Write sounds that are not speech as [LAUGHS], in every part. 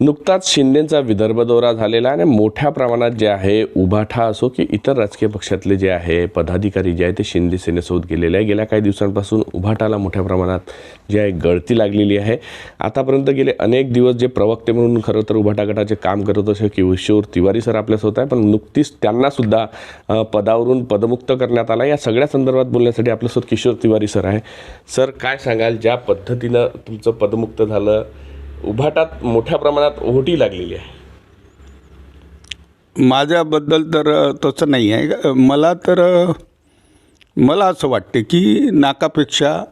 नुकताच शिंदेचा विदर्भ दौरा झालेला आहे आणि मोठ्या प्रमाणात जे आहे उभाठा असो की इतर राजकीय पक्षातले जे आहे पदाधिकारी जे आहे ते शिंदे सेनेसोबत गेलेले आहे गेल्या काही दिवसांपासून उभाटाला मोठ्या प्रमाणात जे आहे गळती लागलेली आहे. आतापर्यंत गेले अनेक दिवस जे प्रवक्ते म्हणून खरं तर उभाटा गटाचे काम करत असे किशोर तिवारी सर आपल्यासोबत आहे पण नुकतीच त्यांनासुद्धा पदावरून पदमुक्त करण्यात आला. या सगळ्या संदर्भात बोलण्यासाठी आपल्यासोबत किशोर तिवारी सर आहे. सर काय सांगाल? ज्या पद्धतीनं तुमचं पदमुक्त झालं उभाटात मोठ्या प्रमाणात ओहोटी लागलेली आहे. माझ्याबद्दल तर तसं नाही आहे. मला तर मला असं वाटते की नाकापेक्षा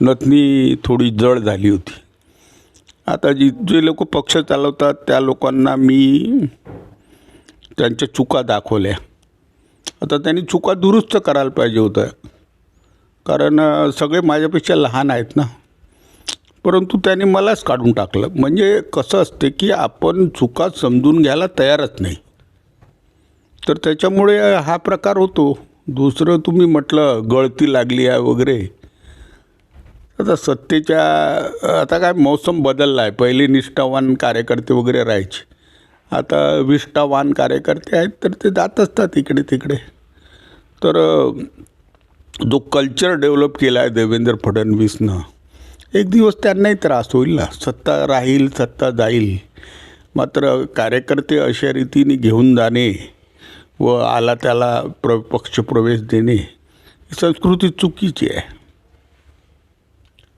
नथनी थोडी जड झाली होती. आता जी जे लोक पक्ष चालवतात त्या लोकांना मी त्यांच्या चुका दाखवल्या. आता त्यांनी चुका दुरुस्त करायला पाहिजे होत्या. कारण सगळे माझ्यापेक्षा लहान आहेत ना. परंतु त्याने मलाच काढून टाकलं. म्हणजे कसं असते की आपण चुका समजून घ्यायला तयारच नाही. तर त्याच्यामुळे हा प्रकार होतो. दुसरं तुम्ही म्हटलं गळती लागली आहे वगैरे. आता सत्तेच्या आता काय मौसम बदलला आहे पहिले निष्ठावान कार्यकर्ते वगैरे राहायचे. आता विष्ठावान कार्यकर्ते आहेत तर ते जात असतात इकडे तिकडे. तर जो कल्चर डेव्हलप केला आहे देवेंद्र फडणवीसनं एक दिवस त्यांनाही त्रास होईल ना. सत्ता राहील सत्ता जाईल. मात्र कार्यकर्ते अशा रीतीने घेऊन जाणे व आला त्याला प्र पक्षप्रवेश देणे ही संस्कृती चुकीची आहे.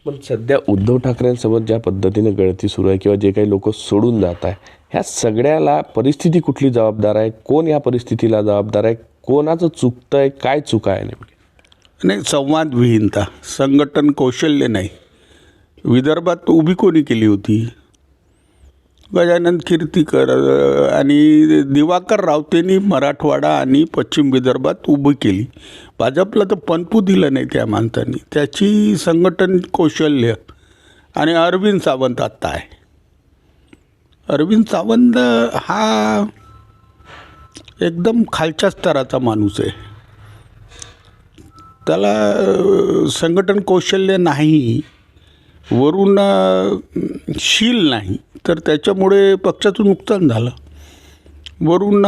पण सध्या उद्धव ठाकरेंसोबत ज्या पद्धतीने गळती सुरू आहे किंवा जे काही लोक सोडून जात आहे ह्या सगळ्याला परिस्थिती कुठली जबाबदार आहे? कोण या परिस्थितीला जबाबदार आहे? कोणाचं चुकतं आहे काय चुका आहे नेमकी? नाही संवादविहीनता संघटन कौशल्य नाही. विदर्भात उभी कोणी केली होती? गजानन कीर्तीकर आणि दिवाकर रावतेंनी मराठवाडा आणि पश्चिम विदर्भात उभी केली. भाजपला तर पणपू दिलं नाही त्या माणसांनी. त्याची संघटन कौशल्य आणि अरविंद सावंत आत्ता आहे. अरविंद सावंत हा एकदम खालच्या स्तराचा माणूस आहे. त्याला संघटन कौशल्य नाही. वरून शील नाही तर त्याच्यामुळे पक्षाचं नुकसान झालं. वरून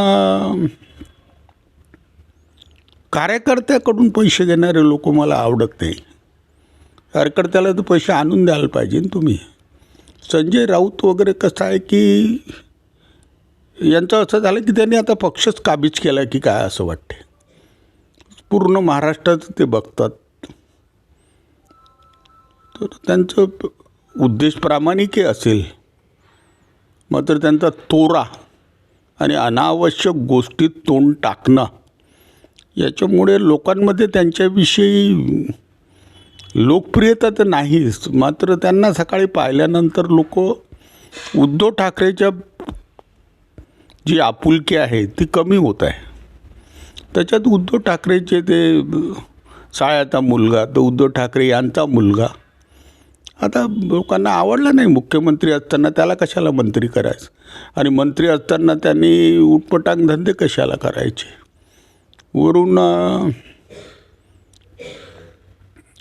कार्यकर्त्याकडून पैसे घेणारे लोक मला आवडत नाही. कार्यकर्त्याला तर पैसे आणून द्यायला पाहिजे तुम्ही. संजय राऊत वगैरे कसं आहे की यांचं असं झालं की त्यांनी आता पक्षच काबीज केला की काय असं वाटते पूर्ण महाराष्ट्रात ते बघतात. तर त्यांचं उद्देश प्रामाणिकही असेल मात्र त्यांचा तोरा आणि अनावश्यक गोष्टीत तोंड टाकणं याच्यामुळे लोकांमध्ये त्यांच्याविषयी लोकप्रियता तर नाहीच मात्र त्यांना सकाळी पाहिल्यानंतर लोक उद्धव ठाकरेच्या जी आपुलकी आहे ती कमी होत आहे. त्याच्यात उद्धव ठाकरेचे ते साळ्याचा मुलगा तो उद्धव ठाकरे यांचा मुलगा आता लोकांना आवडला नाही मुख्यमंत्री असताना त्याला कशाला मंत्री करायचं? आणि मंत्री असताना त्यांनी उटपटांग धंदे कशाला करायचे? वरून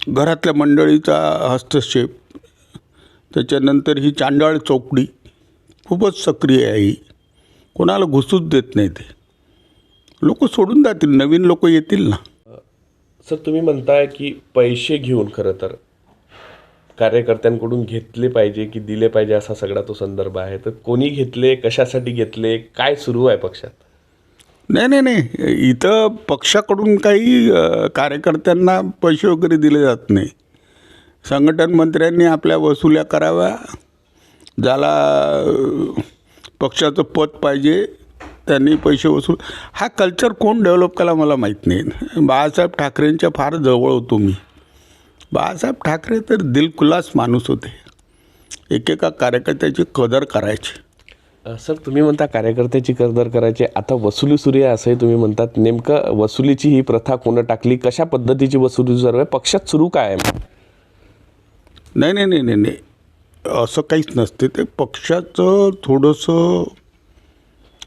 घरातल्या मंडळीचा हस्तक्षेप त्याच्यानंतर ही चांडाळ चौकडी खूपच सक्रिय आहे ही. कोणाला घुसूच देत नाही ते. लोक सोडून जातील नवीन लोक येतील ना. सर तुम्ही म्हणताय की पैसे घेऊन खरं तर कार्यकर्त्यांकडून घेतले पाहिजे की दिले पाहिजे असा सगळा तो संदर्भ आहे. तर कोणी घेतले कशासाठी घेतले काय सुरू आहे पक्षात? नाही नाही नाही. इथं पक्षाकडून काही कार्यकर्त्यांना पैसे वगैरे दिले जात नाही. संघटन मंत्र्यांनी आपल्या वसुल्या कराव्या. ज्याला पक्षाचं पद पाहिजे त्यांनी पैसे वसूल. हा कल्चर कोण डेव्हलप केला मला माहीत नाही. बाळासाहेब ठाकरेंच्या फार जवळ होतो मी. बाळासाहेब ठाकरे तर दिलखुलास माणूस होते. एकेका कार्यकर्त्याची कदर करायची. सर तुम्ही म्हणता कार्यकर्त्याची करदर करायची. आता वसुली सुरू आहे असंही तुम्ही म्हणतात. नेमकं वसुलीची ही प्रथा कोणं टाकली? कशा पद्धतीची वसुली सुरू आहे पक्षात सुरू काय? आहे नाही नाही नाही नाही नाही. असं काहीच नसते. ते पक्षाचं थोडंसं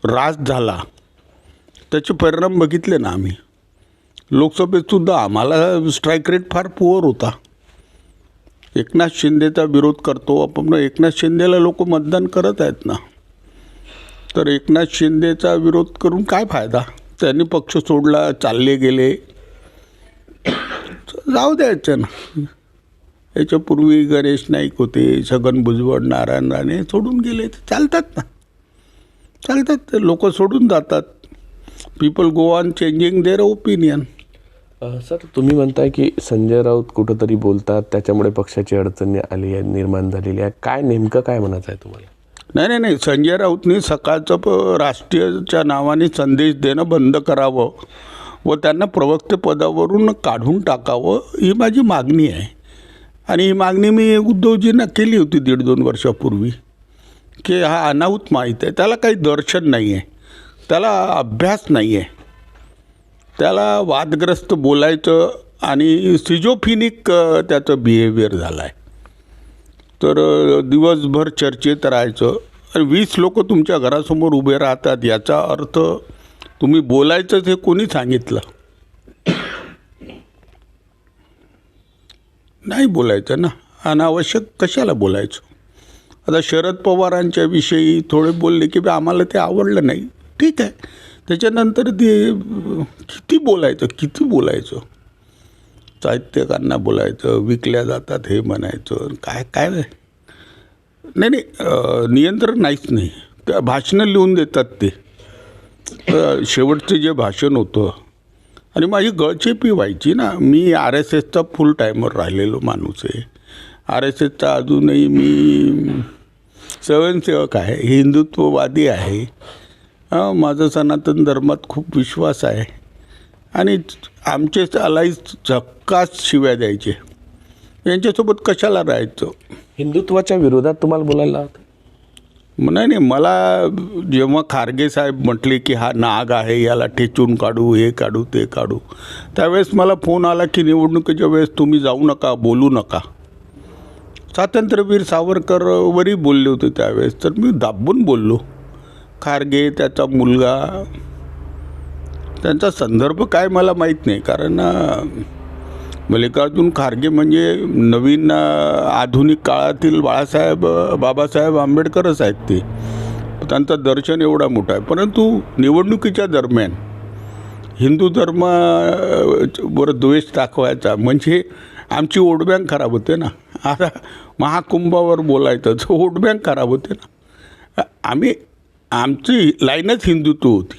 राज झाला. त्याचे परिणाम बघितले ना आम्ही. लोकसभेतसुद्धा आम्हाला स्ट्राईक रेट फार पुअर होता. एकनाथ शिंदेचा विरोध करतो आपण एकनाथ शिंदेला लोक मतदान करत आहेत ना. तर एकनाथ शिंदेचा विरोध करून काय फायदा? त्यांनी पक्ष सोडला चालले गेले. जाऊ द्यायचं ना याच्यापूर्वी गणेश नाईक होते छगन भुजबळ नारायण राणे सोडून गेले ते चालतात ना. चालतात ते लोक सोडून जातात. People go on changing their opinion sir तुम्ही म्हणताय की संजय राऊत कुठंतरी बोलतात त्याच्यामुळे पक्षाची अडचणी आली आहे निर्माण झालेली आहे काय नेमकं काय म्हणायचं आहे तुम्हाला? नाही नाही नाही. संजय राऊतनी सकाळचं प राष्ट्रीयच्या नावाने संदेश देणं बंद करावं व त्यांना प्रवक्ते पदावरून काढून टाकावं ही माझी मागणी आहे. आणि ही मागणी मी उद्धवजींना केली होती दीड दोन वर्षापूर्वी की हा अनाहूत माहीत आहे. त्याला काही दर्शन नाही आहे त्याला अभ्यास नाही आहे त्याला वादग्रस्त बोलायचं आणि सिजोफिनिक त्याचं बिहेवियर झालं आहे तर दिवसभर चर्चेत राहायचं. आणि वीस लोक तुमच्या घरासमोर उभे राहतात याचा अर्थ तुम्ही बोलायचंच हे कोणी सांगितलं? नाही बोलायचं ना. अनावश्यक कशाला बोलायचं? आता शरद पवारांच्या विषयी थोडे बोलले की बा आम्हाला ते आवडलं नाही. ठीक आहे. त्याच्यानंतर ते किती बोलायचं किती बोलायचं? साहित्यकांना बोलायचं विकल्या जातात हे म्हणायचं काय काय? नाही नाही नियंत्रण नाहीच नाही. त्या भाषणं लिहून देतात ते. शेवटचं जे भाषण होतं आणि माझी गळचेपी व्हायची ना मी आर एस एसचा फुल टायमर राहिलेलो माणूस आहे. आर एस एसचा अजूनही मी स्वयंसेवक आहे हिंदुत्ववादी आहे. माझं सनातन धर्मात खूप विश्वास आहे. आणि आमचे अलाई झक्कास शिव्या द्यायचे. यांच्यासोबत कशाला राहायचं? हिंदुत्वाच्या विरोधात तुम्हाला बोलायला नाही नाही मला जेव्हा खारगे साहेब म्हटले की हा नाग आहे याला ठेचून काढू हे काढू ते काढू त्यावेळेस मला फोन आला की निवडणुकीच्या वेळेस तुम्ही जाऊ नका बोलू नका. स्वातंत्र्यवीर सावरकरवरही बोलले होते त्यावेळेस तर मी दाबून बोललो. खारगे त्याचा मुलगा. त्यांचा संदर्भ काय मला माहीत नाही. कारण मल्लिकार्जुन खारगे म्हणजे नवीन आधुनिक काळातील बाळासाहेब बाबासाहेब आंबेडकरच आहेत ते. त्यांचं दर्शन एवढा मोठा आहे. परंतु निवडणुकीच्या दरम्यान हिंदू धर्मावर द्वेष दाखवायचा म्हणजे आमची वोट बँक खराब होते ना. आता महाकुंभावर बोलायचं तर वोट बँक खराब होते ना. आम्ही आमची लाईनच हिंदुत्व होती.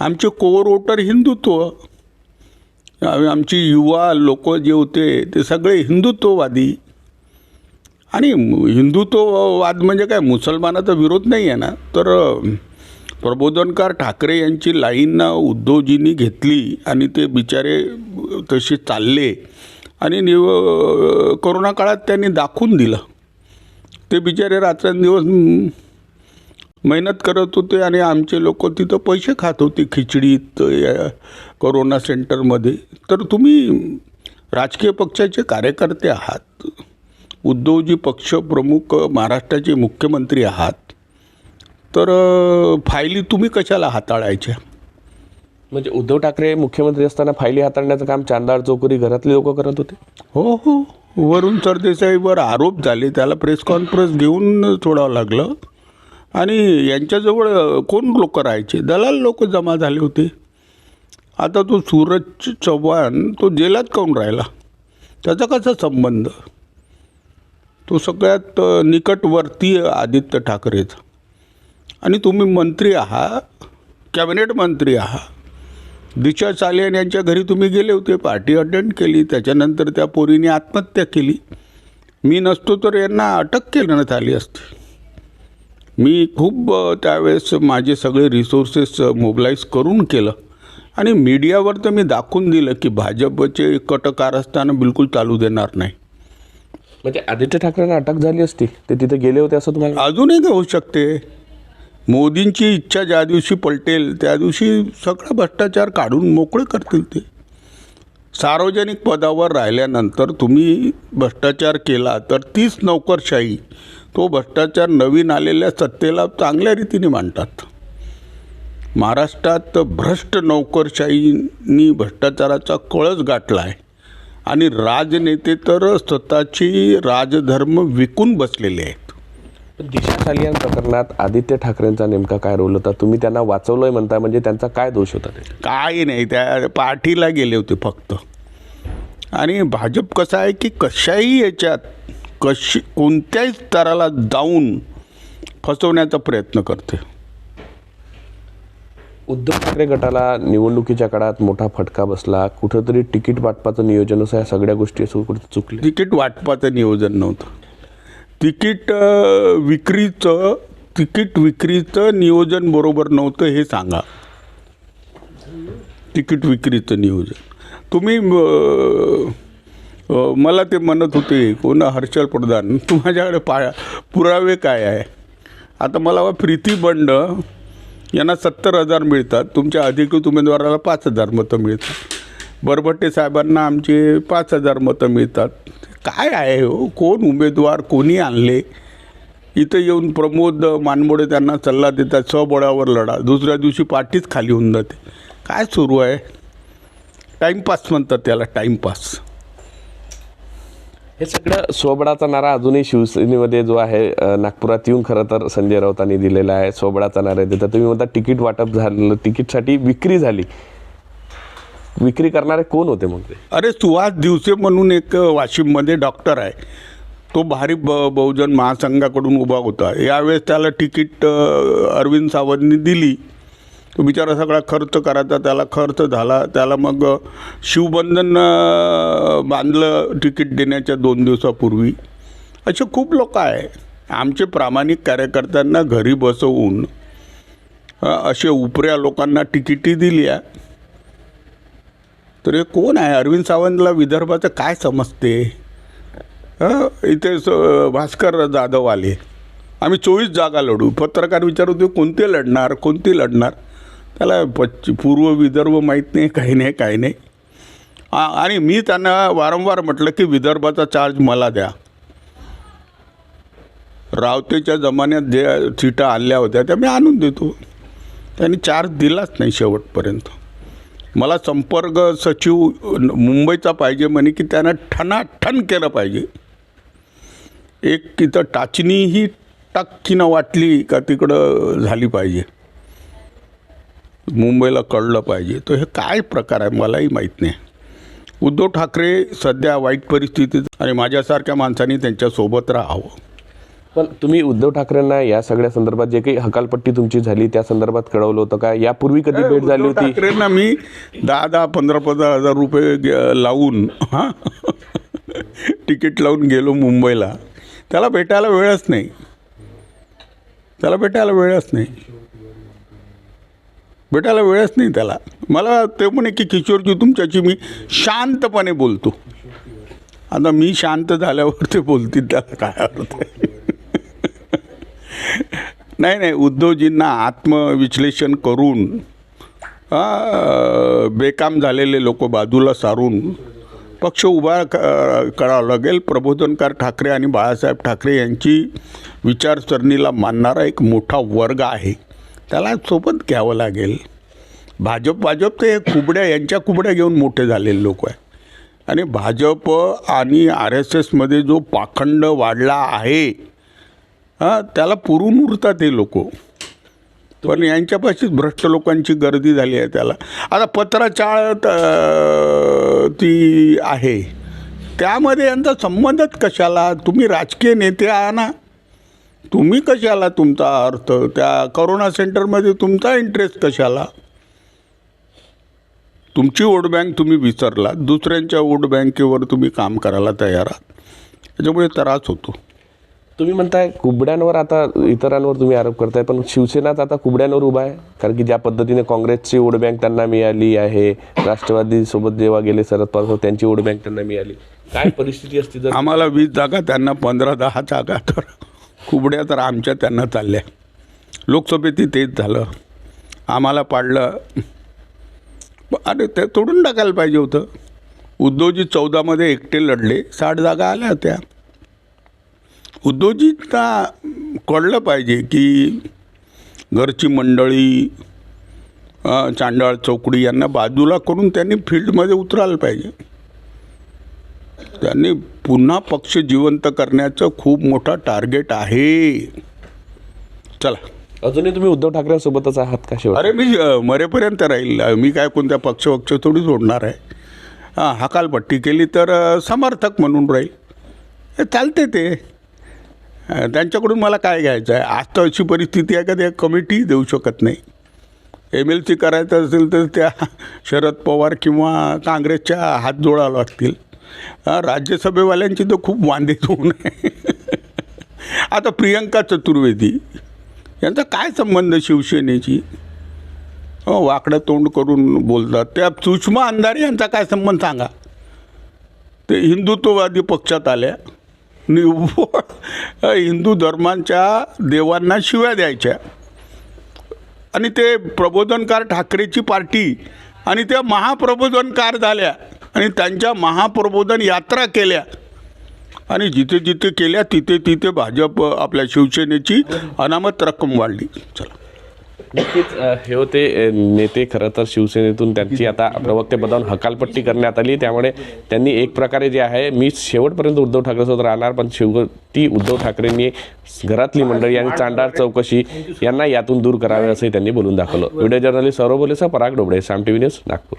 आमचे कोर वोटर हिंदुत्व आमची युवा लोक जे होते ते सगळे हिंदुत्ववादी. आणि हिंदुत्ववाद म्हणजे काय? मुसलमानाचा विरोध नाही आहे ना? तर प्रबोधनकार ठाकरे यांची लाईन उद्धवजींनी घेतली आणि ते बिचारे तसे चालले. आणि निव करोना कोरोना काळात त्यांनी दाखवून दिलं. ते बिचारे रात्रंदिवस मेहनत करत होते आणि आमचे लोक तिथं पैसे खात होते खिचडीत या कोरोना सेंटरमध्ये तर तुम्ही राजकीय पक्षाचे कार्यकर्ते आहात. उद्धवजी पक्षप्रमुख महाराष्ट्राचे मुख्यमंत्री आहात. तर फायली तुम्ही कशाला हाताळायच्या? म्हणजे उद्धव ठाकरे मुख्यमंत्री असताना फायली हाताळण्याचं काम चांदार चौकरी घरातले लोक करत होते? हो हो. वरून सरदेसाईवर आरोप झाले त्याला प्रेस कॉन्फरन्स घेऊन सोडावं लागलं. आणि यांच्याजवळ कोण लोक राहायचे? दलाल लोक जमा झाले होते. आता तो सूरज चव्हाण तो जेलात काऊन राहिला? त्याचा कसा संबंध? तो सगळ्यात निकटवर्तीय आदित्य ठाकरेचा. आणि तुम्ही मंत्री आहात कॅबिनेट मंत्री आहात. दिशा चालियान यांच्या घरी तुम्ही गेले होते पार्टी अटेंड केली त्याच्यानंतर त्या पोरीने आत्महत्या केली. मी नसतो तर यांना अटक करण्यात आली असती. मी खूप त्यावेळेस माझे सगळे रिसोर्सेस मोबिलाईज करून केलं. आणि मीडियावर तर मी दाखवून दिलं की भाजपचे कट कारस्थानं बिलकुल चालू देणार नाही. म्हणजे आदित्य ठाकरेंना अटक झाली असती ते तिथे गेले होते असं तुम्हाला अजूनही होऊ शकते. मोदींची इच्छा ज्या दिवशी पलटेल त्या दिवशी सगळा भ्रष्टाचार काढून मोकळे करतील ते. सार्वजनिक पदावर राहिल्यानंतर तुम्ही भ्रष्टाचार केला तर तीच नोकरशाही तो भ्रष्टाचार नवीन आलेल्या सत्तेला चांगल्या रीतीने मांडतात. महाराष्ट्रात भ्रष्ट नोकरशाहीनी भ्रष्टाचाराचा कळस गाठला आहे आणि राजनेते तर स्वतःची राजधर्म विकून बसलेले आहेत. दिशा सालियान प्रकरणात आदित्य ठाकरेंचा नेमका काय रोल होता? तुम्ही त्यांना वाचवलंय म्हणता म्हणजे त्यांचा काय दोष होता ते? काय नाही त्या पार्टीला गेले होते फक्त. आणि भाजप कसं आहे की कशाही याच्यात कशी कोणत्याही स्तराला जाऊन फसवण्याचा प्रयत्न करते. उद्धव ठाकरे गटाला निवडणुकीच्या काळात मोठा फटका बसला. कुठंतरी तिकीट वाटपाचं नियोजन असं या सगळ्या गोष्टी असं कुठे चुकले? तिकीट वाटपाचं नियोजन नव्हतं. तिकीट विक्रीचं तिकीट विक्रीचं नियोजन बरोबर नव्हतं हे सांगा. तिकीट विक्रीचं नियोजन. तुम्ही मला ते म्हणत होते कोण हर्षल प्रधान? [LAUGHS] माझ्याकडे पा पुरावे काय आहे? आता मला प्रीती बंड यांना सत्तर हजार मिळतात. तुमच्या अधिकृत उमेदवाराला पाच हजार मतं मिळतात. बरबट्टे साहेबांना आमचे पाच हजार मतं मिळतात. काय आहे हो? कोण उमेदवार कोणी आणले? इथं येऊन प्रमोद मानमोडे त्यांना सल्ला देतात स्वबळावर लढा. दुसऱ्या दिवशी पाठीच खाली होऊन जाते. काय सुरू आहे? टाईमपास म्हणतात त्याला टाईमपास हे सगळं सोबडाचा नारा अजूनही शिवसेनेमध्ये जो आहे नागपुरात येऊन खरं तर संजय राऊतांनी दिलेला आहे. सोबडाचा नारा देतात तुम्ही म्हणता तिकीट वाटप झालं तिकीटसाठी विक्री झाली. विक्री करणारे कोण होते मग ते? अरे सुहास दिवसे म्हणून एक वाशिममध्ये डॉक्टर आहे. तो भारी ब बहुजन महासंघाकडून उभा होता. यावेळेस त्याला तिकीट अरविंद सावंतनी दिली. तो बिचारा सगळा खर्च करायचा त्याला खर्च झाला त्याला मग शिवबंधन बांधलं तिकीट देण्याच्या दोन दिवसापूर्वी. असे खूप लोक आहे. आमचे प्रामाणिक कार्यकर्त्यांना घरी बसवून असे उपऱ्या लोकांना तिकिटी दिल्या तर हे कोण आहे? अरविंद सावंतला विदर्भाचं काय समजते? इथे स- भास्कर जाधव आले. आम्ही चोवीस जागा लढू. पत्रकार विचारतो कोणते लढणार? कोणती लढणार? त्याला पश्चिम पूर्व विदर्भ माहीत नाही काही नाही काही नाही. आणि मी त्यांना वारंवार म्हटलं की विदर्भाचा चार्ज मला द्या. रावतेच्या जमान्यात जे सीटा आणल्या होत्या त्या मी आणून देतो. त्यांनी चार्ज दिलाच नाही शेवटपर्यंत. मला संपर्क सचिव मुंबईचा पाहिजे म्हणे की त्यानं ठणाठण केलं पाहिजे. एक तिथं टाचणी ही टक्कीनं वाटली का तिकडं झाली पाहिजे. मुंबईला कळलं पाहिजे. तर हे काय प्रकार आहे मलाही माहीत नाही. उद्धव ठाकरे सध्या वाईट परिस्थितीत आणि माझ्यासारख्या माणसांनी त्यांच्यासोबत राहावं. पण तुम्ही उद्धव ठाकरेंना या सगळ्या संदर्भात जे काही हकालपट्टी तुमची झाली त्या संदर्भात कळवलं होतं का? यापूर्वी कधी भेट झाली होती? ठाकरेंना मी दहा दहा पंधरा पंधरा हजार रुपये लावून हां तिकीट लावून गेलो मुंबईला. त्याला भेटायला वेळच नाही. त्याला भेटायला वेळच नाही. भेटायला वेळच नाही त्याला. मला ते म्हणे की किशोरजी तुमच्याशी मी शांतपणे बोलतो. आता मी शांत झाल्यावर ते बोलतील त्याला काय अर्थ नाही नाही उद्धवजींना आत्मविश्लेषण करून बेकाम झालेले लोक बाजूला सारून पक्ष उभा क करावा लागेल. प्रबोधनकार ठाकरे आणि बाळासाहेब ठाकरे यांची विचारसरणीला मानणारा एक मोठा वर्ग आहे. त्याला सोबत घ्यावं लागेल. भाजप भाजप ते कुबड्या यांच्या कुबड्या घेऊन मोठे झालेले लोक आहे आणि भाजप आणि आर एस एसमध्ये जो पाखंड वाढला आहे हां त्याला पुरून उरतात हे लोक. पण यांच्यापाशीच भ्रष्ट लोकांची गर्दी झाली आहे त्याला. आता पत्राचाळ ती आहे. त्यामध्ये यांचा संबंधच कशाला? तुम्ही राजकीय नेते आहात ना. तुम्ही कशाला तुमचा अर्थ? त्या करोना सेंटरमध्ये तुमचा इंटरेस्ट कशाला? तुमची वोट बँक तुम्ही विसरला दुसऱ्यांच्या वोट बँकेवर तुम्ही काम करायला तयार आहात. त्याच्यामुळे त्रास होतो. तुम्ही म्हणताय कुबड्यांवर आता इतरांवर तुम्ही आरोप करताय पण शिवसेनाच आता कुबड्यांवर उभा आहे. कारण की ज्या पद्धतीने काँग्रेसची वोट बँक त्यांना मिळाली आहे राष्ट्रवादी सोबत जेव्हा गेले शरद पवार सोबत त्यांची वोट बँक त्यांना मिळाली. काय परिस्थिती असती जर आम्हाला वीस जागा त्यांना पंधरा दहा जागा तर कुबड्या तर आमच्या त्यांना चालल्या. लोकसभेतही तेच झालं. आम्हाला पाडलं. अरे ते तोडून टाकायला पाहिजे होतं. उद्धवजी चौदामध्ये एकटे लढले. साठ जागा आल्या होत्या. उद्धवजींना कळलं पाहिजे की घरची मंडळी चांडाळ चौकडी यांना बाजूला करून त्यांनी फील्डमध्ये उतरायला पाहिजे. त्यांनी पुन्हा पक्ष जिवंत करण्याचं खूप मोठा टार्गेट आहे. चला. अजूनही तुम्ही उद्धव ठाकरेंसोबतच आहात का शेवट? अरे मी अ, मरेपर्यंत राहील. मी काय कोणत्या पक्ष पक्ष थोडी सोडणार आहे. हां हकालपट्टी केली तर अ, समर्थक म्हणून राहील. हे चालते ते. अ, त्यांच्याकडून मला काय घ्यायचं आहे? आज तर अशी परिस्थिती आहे का त्या कमिटी देऊ शकत नाही. एम एल सी करायचं असेल तर त्या शरद पवार किंवा काँग्रेसच्या हात जोडावं लागतील. राज्यसभेवाल्यांची तर खूप वांदे होऊ नये आता प्रियंका चतुर्वेदी यांचा काय संबंध शिवसेनेची? हो, वाकडं तोंड करून बोलतात. त्या सुषमा अंधारे यांचा काय संबंध सांगा. ते हिंदुत्ववादी पक्षात आल्या. निव्वळ हिंदू धर्मांच्या देवांना शिव्या द्यायच्या. आणि ते प्रबोधनकार ठाकरेची पार्टी आणि त्या महाप्रबोधनकार झाल्या. आणि त्यांच्या महाप्रबोधन यात्रा केल्या. आणि जिथे जिथे केल्या तिथे तिथे भाजप आपल्या शिवसेनेची अनामत रक्कम वाढली. चला. नक्कीच हे होते नेते खरं तर शिवसेनेतून त्यांची आता प्रवक्तेपदावरून हकालपट्टी करण्यात आली. त्यामुळे त्यांनी एक प्रकारे जे आहे मी शेवटपर्यंत उद्धव ठाकरेसोबत राहणार पण शेवटी उद्धव ठाकरेंनी घरातली मंडळी आणि चांडार चौकशी यांना यातून दूर करावे असंही त्यांनी बोलून दाखवलं. Video journalist Saurabh बोलेसा Parag Dobale Saam T V news Nagpur.